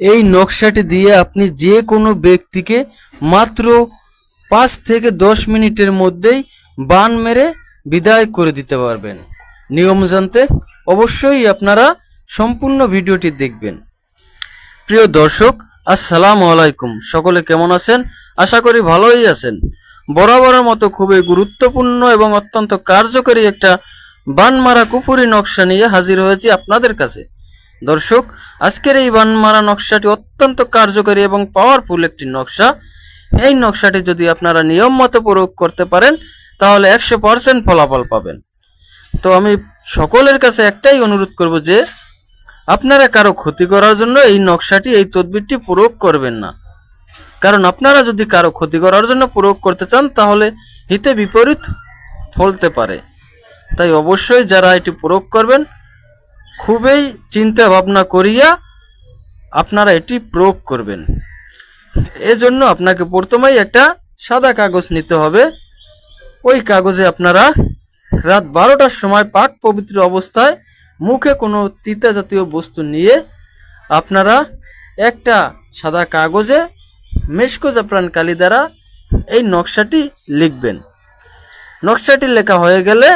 এই নকশাটি দিয়ে আপনি যে কোনো ব্যক্তিকে মাত্র পাঁচ থেকে দশ মিনিটের মধ্যেই বান মেরে বিদায় করে দিতে পারবেন। নিয়ম জানতে অবশ্যই আপনারা সম্পূর্ণ ভিডিওটি দেখবেন। প্রিয় দর্শক, আসসালামু আলাইকুম। সকলে কেমন আছেন? আশা করি ভালোই আছেন। বরাবরের মতো খুবই গুরুত্বপূর্ণ এবং অত্যন্ত কার্যকরী একটা বানমারা কুপুরি নকশা নিয়ে হাজির হয়েছি আপনাদের কাছে। দর্শক, আজকের এই বানমারা নকশাটি অত্যন্ত কার্যকরী এবং পাওয়ারফুল একটি নকশা। এই নকশাটি যদি আপনারা নিয়ম মতো প্রয়োগ করতে পারেন, তাহলে একশো পার্সেন্ট ফলাফল পাবেন। তো আমি সকলের কাছে একটাই অনুরোধ করব যে, আপনারা কারও ক্ষতি করার জন্য এই নকশাটি, এই তদবিরটি প্রয়োগ করবেন না। কারণ আপনারা যদি কারও ক্ষতি করার জন্য প্রয়োগ করতে চান, তাহলে হিতে বিপরীত ফলতে পারে। তাই অবশ্যই যারা এটি প্রয়োগ করবেন খুবই চিন্তা ভাবনা করিয়া আপনারা এটি প্রয়োগ করবেন। এজন্য আপনাকে প্রথমেই একটা সাদা কাগজ নিতে হবে। ওই কাগজে আপনারা রাত বারোটার সময় পাক পবিত্র অবস্থায় মুখে কোনো তিতা জাতীয় বস্তু নিয়ে আপনারা একটা সাদা কাগজে মেশকো জাফরান কালি দ্বারা এই নকশাটি লিখবেন। নকশাটি লেখা হয়ে গেলে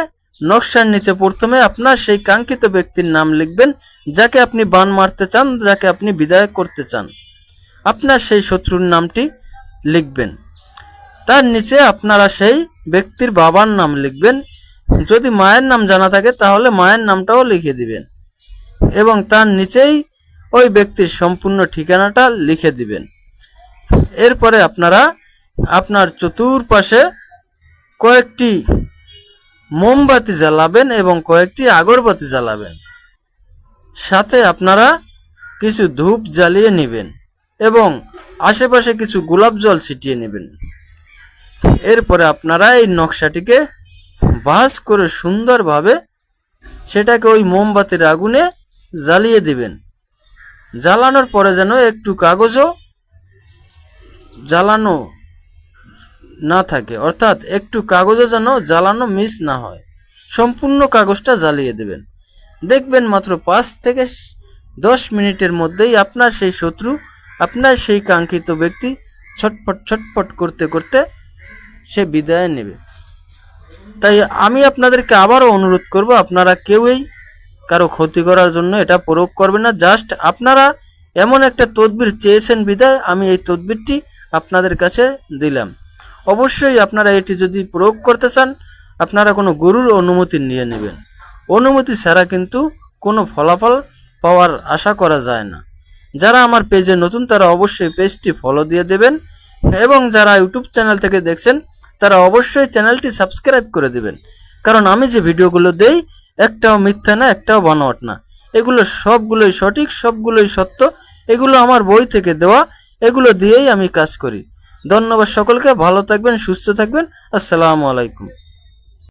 নকশার নিচে প্রথমে আপনার সেই কাঙ্ক্ষিত ব্যক্তির নাম লিখবেন, যাকে আপনি বান মারতে চান, যাকে আপনি বিদায় করতে চান। আপনার সেই শত্রুর নামটি লিখবেন। তার নিচে আপনারা সেই ব্যক্তির বাবার নাম লিখবেন। যদি মায়ের নাম জানা থাকে, তাহলে মায়ের নামটাও লিখে দিবেন এবং তার নিচেই ওই ব্যক্তির সম্পূর্ণ ঠিকানাটা লিখে দিবেন। এরপরে আপনারা আপনার চতুর্পাশে কয়েকটি মোমবাতি জ্বালাবেন এবং কয়েকটি আগরবাতি জ্বালাবেন। সাথে আপনারা কিছু ধূপ জ্বালিয়ে নেবেন এবং আশেপাশে কিছু গোলাপ জল ছিটিয়ে নেবেন। এরপরে আপনারা এই নকশাটিকে ভাঁজ করে সুন্দরভাবে সেটাকে ওই মোমবাতির আগুনে জ্বালিয়ে দিবেন। জ্বালানোর পরে যেন একটু কাগজও জ্বালানো না থাকে। অর্থাৎ একটু কাগজে যেন জ্বালানো মিস না হয়। সম্পূর্ণ কাগজটা জ্বালিয়ে দেবেন। দেখবেন মাত্র পাঁচ থেকে দশ মিনিটের মধ্যেই আপনার সেই শত্রু, আপনার সেই কাঙ্ক্ষিত ব্যক্তি ছটফট ছটফট করতে করতে সে বিদায় নেবে। তাই আমি আপনাদেরকে আবারও অনুরোধ করব, আপনারা কেউই কারও ক্ষতি করার জন্য এটা প্রয়োগ করবেন না। জাস্ট আপনারা এমন একটা তদবির চেয়েছেন বিদায়, আমি এই তদবিরটি আপনাদের কাছে দিলাম। অবশ্যই আপনারা এটি যদি প্রয়োগ করতে চান, আপনারা কোনো গরুর অনুমতি নিয়ে নেবেন। অনুমতি ছাড়া কিন্তু কোনো ফলাফল পাওয়ার আশা করা যায় না। যারা আমার পেজে নতুন, তারা অবশ্যই পেজটি ফলো দিয়ে দেবেন এবং যারা ইউটিউব চ্যানেল থেকে দেখছেন, তারা অবশ্যই চ্যানেলটি সাবস্ক্রাইব করে দেবেন। কারণ আমি যে ভিডিওগুলো দেই, একটাও মিথ্যা না, একটাও বানোয়াট না। এগুলো সবগুলোই সঠিক, সবগুলোই সত্য, এগুলো আমার বই থেকে দেওয়া, এগুলো দিয়েই আমি কাজ করি। ধন্যবাদ সকলকে ভালো থাকবেন সুস্থ থাকবেন আসসালামু আলাইকুম।